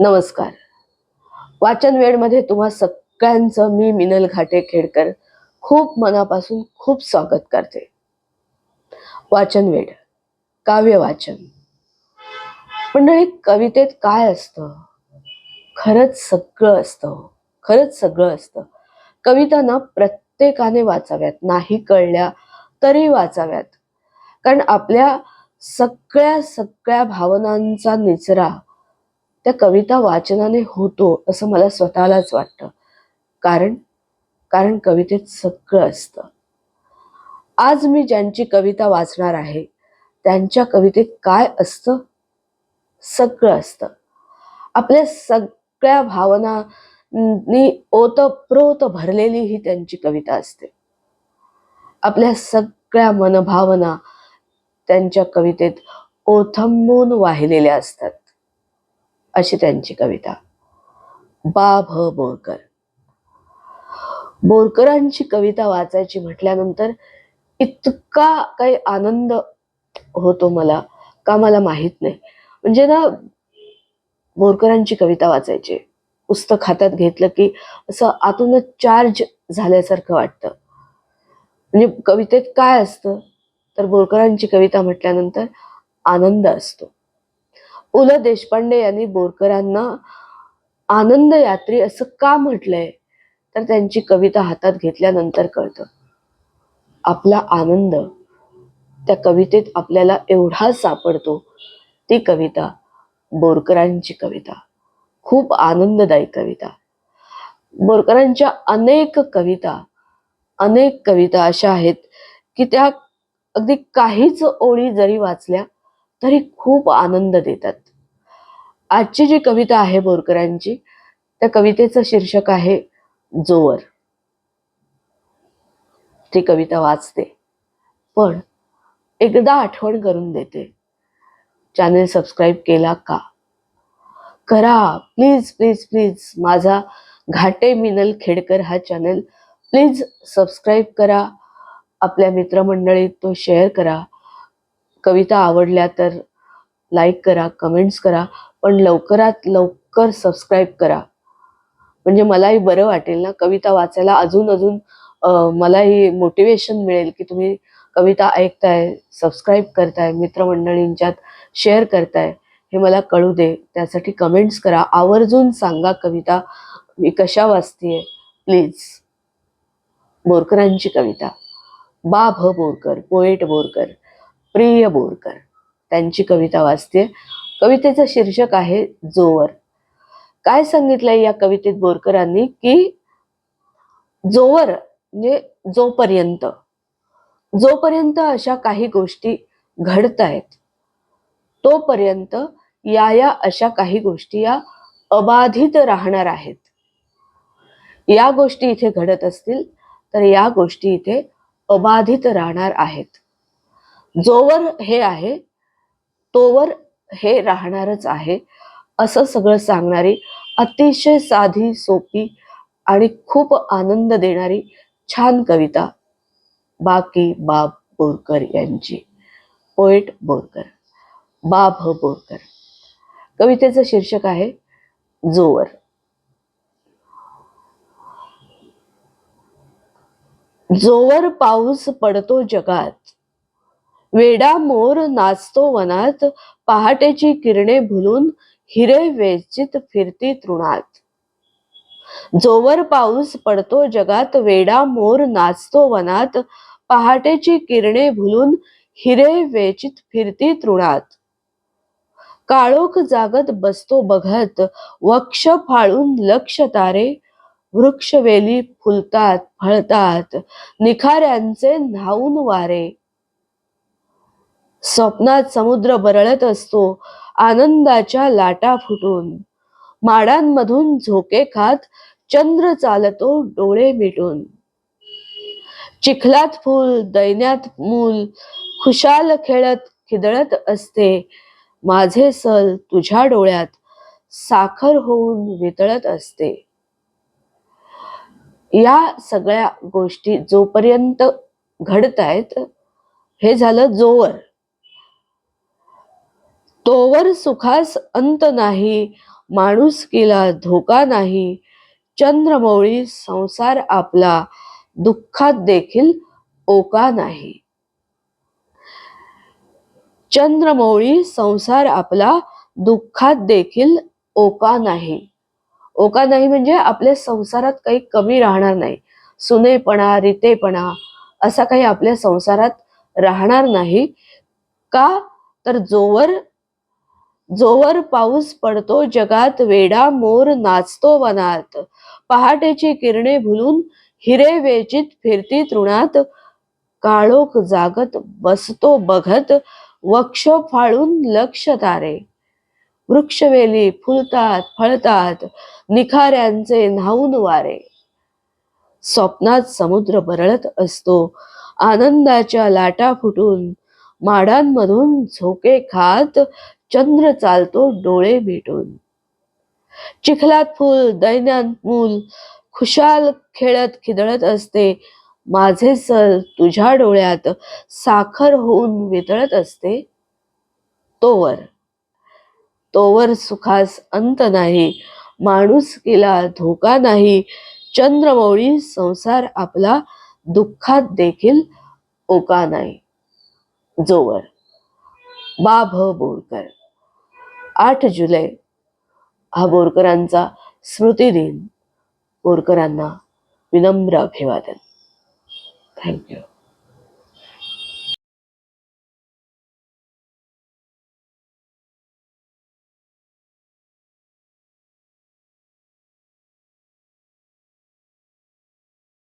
नमस्कार. वाचन वेळमध्ये तुम्हा सगळ्यांचं मी मिनल घाटे खेडकर खूप मनापासून खूप स्वागत करते. वाचन वेळ काव्य वाचन. मंडळी कवितेत काय असतं? खरंच सगळं असतं. खरंच सगळं असतं. कविता ना प्रत्येकाने वाचाव्यात. नाही कळल्या तरी वाचाव्यात. कारण आपल्या सगळ्या सगळ्या भावनांचा निचरा त्या कविता वाचनाने होतो असं मला स्वतःलाच वाटतं. कारण कारण कवितेत सगळं असतं. आज मी ज्यांची कविता वाचणार आहे त्यांच्या कवितेत काय असतं? सगळं असतं. आपल्या सगळ्या भावनांनी ओतप्रोत भरलेली ही त्यांची कविता असते. आपल्या सगळ्या मनभावना त्यांच्या कवितेत ओथंबून वाहिलेल्या असतात. अशी त्यांची कविता. बा भ बोरकर. बोरकरांची कविता वाचायची म्हटल्यानंतर इतका काही आनंद होतो मला का मला माहीत नाही. म्हणजे ना बोरकरांची कविता वाचायची. पुस्तक हातात घेतलं की असं आतूनच चार्ज झाल्यासारखं वाटतं. म्हणजे कवितेत काय असतं? तर बोरकरांची कविता म्हटल्यानंतर आनंद असतो. पु ल देशपांडे यांनी बोरकरांना आनंद यात्री असं का म्हटलंय? तर त्यांची कविता हातात घेतल्यानंतर कळतं. आपला आनंद त्या कवितेत आपल्याला एवढा सापडतो. ती कविता बोरकरांची कविता खूप आनंददायी कविता. बोरकरांच्या अनेक कविता अनेक कविता अशा आहेत की त्या अगदी काहीच ओळी जरी वाचल्या तरी खूप आनंद देतात. आजची जी कविता आहे बोरकरांची त्या कवितेचं शीर्षक आहे जोवर. ती कविता वाचते. पण एकदा आठवण करून देते. चॅनेल सबस्क्राईब केला का? करा. Please please please. माझा घाटे मिनल खेडकर हा चॅनेल. प्लीज सबस्क्राईब करा. आपल्या मित्रमंडळीत तो शेअर करा. कविता आवडल्या तर लाईक करा कमेंट्स करा पण लवकरात लवकर सबस्क्राईब करा. म्हणजे मलाही बरं वाटेल ना कविता वाचायला. अजून अजून मलाही मोटिवेशन मिळेल की तुम्ही कविता ऐकताय सबस्क्राईब करताय मित्रमंडळींच्यात शेअर करताय हे मला कळू दे. त्यासाठी कमेंट्स करा. आवर्जून सांगा कविता मी कशा वाचतीये. प्लीज बोरकरांची कविता. बा भ बोरकर पोएट बोरकर प्रिय बोरकर. त्यांची कविता वाचते. कवितेचं शीर्षक आहे जोवर. काय सांगितलंय या कवितेत बोरकरांनी? की जोवर म्हणजे जोपर्यंत. जोपर्यंत अशा काही गोष्टी घडत आहेत तोपर्यंत या या अशा काही गोष्टी या अबाधित राहणार आहेत. या गोष्टी इथे घडत असतील तर या गोष्टी इथे अबाधित राहणार आहेत. जोवर हे आहे तोवर हे राहणारच आहे असं सगळं सांगणारी अतिशय साधी सोपी आणि खूप आनंद देणारी छान कविता बाकी बाब बोरकर यांची. पोएट बोरकर बाब बोरकर. कवितेचं शीर्षक आहे जोवर. जोवर पाऊस पडतो जगात वेडा मोर नाचतो वनात पहाटेची किरणे भुलून हिरे वेचित फिरती तृणात. जोवर पाऊस पडतो जगात वेडा मोर नाचतो वनात पहाटेची किरणे भुलून हिरे वेचित फिरती तृणात. काळोख जागत बसतो बघत वक्ष फाळून लक्ष तारे वृक्षवेली फुलतात फळतात निखाऱ्यांचे न्हाऊन वारे. स्वप्नात समुद्र बरळत असतो आनंदाच्या लाटा फुटून. माडांमधून झोके खात चंद्र चालतो डोळे मिटून. चिखलात फूल दैन्यात मूल खुशाल खेळत खिदळत असते. माझे सल तुझ्या डोळ्यात साखर होऊन वितळत असते. या सगळ्या गोष्टी जोपर्यंत घडत आहेत हे झालं जोवर. तोवर सुखास अंत नाही माणूस केला धोका नाही. चंद्रमौळी संसार आपला दुःखात देखील ओका नाही. चंद्रमौळी संसार आपला दुःखात देखील ओका नाही. ओका नाही म्हणजे आपल्या संसारात काही कमी राहणार नाही. सुनेपणा रितेपणा असा काही आपल्या संसारात राहणार नाही. का? तर जोवर जोवर पाऊस पडतो जगात वेडा मोर नाचतो वनात. पहाटेची किरणे भुलून हिरे वेचित फिरती तृणात काळोख जागत बसतो बघत वक्ष फाळून लक्ष तारे. वृक्षवेली फुलतात फळतात निखाऱ्यांचे न्हाऊन वारे. स्वप्नात समुद्र बरळत असतो आनंदाच्या लाटा फुटून माडांमधून झोके खात चंद्र चालतो डोळे भेटून चिखलात फुल दैन्यात मूल खुशाल खेळत खिदळत असते. माझे सल तुझ्या डोळ्यात साखर होऊन वितळत असते. तोवर. तोवर सुखास अंत नाही. माणूस केला धोका नाही. चंद्रमौळी संसार आपला दुःखात देखील ओका नाही. जोवर. बा भ बोरकर. आठ जुलै हा बोरकरांचा स्मृतिदिन बोरकरांना विनम्र अभिवादन. थँक्यू